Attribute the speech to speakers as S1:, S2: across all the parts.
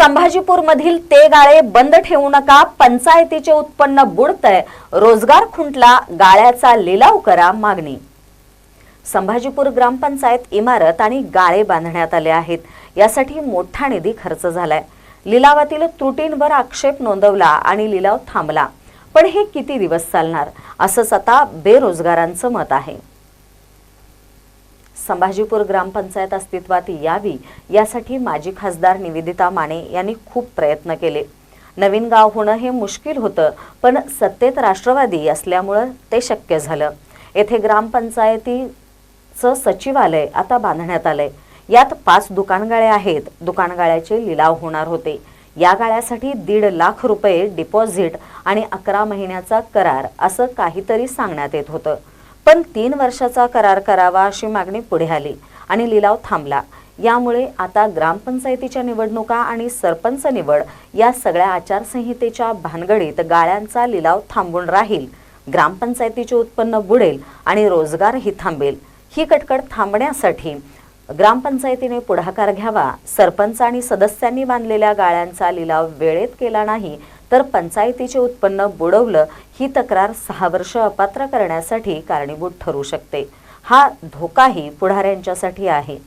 S1: संभाजीपूरमधील ते गाळे बंद ठेवू नका पंचायतीचे उत्पन्न बुडतंय रोजगार खुंटला गाळ्याचा लिलाव करा मागणी. संभाजीपूर ग्रामपंचायत इमारत आणि गाळे बांधण्यात आले आहेत. यासाठी मोठा निधी खर्च झालाय. लिलावातील त्रुटींवर आक्षेप नोंदवला आणि लिलाव थांबला. पण हे किती दिवस चालणार? असंच आता बेरोजगारांचं मत आहे. संभाजीपूर ग्रामपंचायत अस्तित्वात यावी यासाठी माजी खासदार निवेदिता माने यांनी खूप प्रयत्न केले. नवीन गाव होणं हे मुश्किल होतं पण सत्तेत राष्ट्रवादी असल्यामुळं ते शक्य झालं. येथे ग्रामपंचायतीचं सचिवालय आता बांधण्यात आलंय. यात पाच दुकानगाळे आहेत. दुकानगाळ्याचे लिलाव होणार होते. या गाळ्यासाठी दीड लाख रुपये डिपॉझिट आणि अकरा महिन्याचा करार असं काहीतरी सांगण्यात येत होतं. पण तीन वर्षाचा करार करावा अशी मागणी पुढे आली आणि लिलाव थांबला. यामुळे आता ग्रामपंचायतीच्या निवडणुका आणि सरपंच निवड या सगळ्या आचारसंहितेच्या भानगडीत गाळ्यांचा लिलाव थांबून राहील. ग्रामपंचायतीचे उत्पन्न बुडेल आणि रोजगारही थांबेल. ही कटकट थांबण्यासाठी ग्रामपंचायतीने पुढाकार घ्यावा. सरपंच आणि सदस्यांनी बांधलेल्या गाळ्यांचा लिलाव वेळेत केला नाही तर पंचायतीचे उत्पन्न बुडवलं ही तक्रार सहा वर्ष अपात्र करण्यासाठी कारणीभूत ठरू शकते. हा धोकाही पुढाऱ्यांच्यासाठी आहे.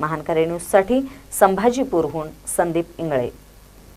S1: महानकरे न्यूजसाठी संभाजीपूरहून संदीप इंगळे.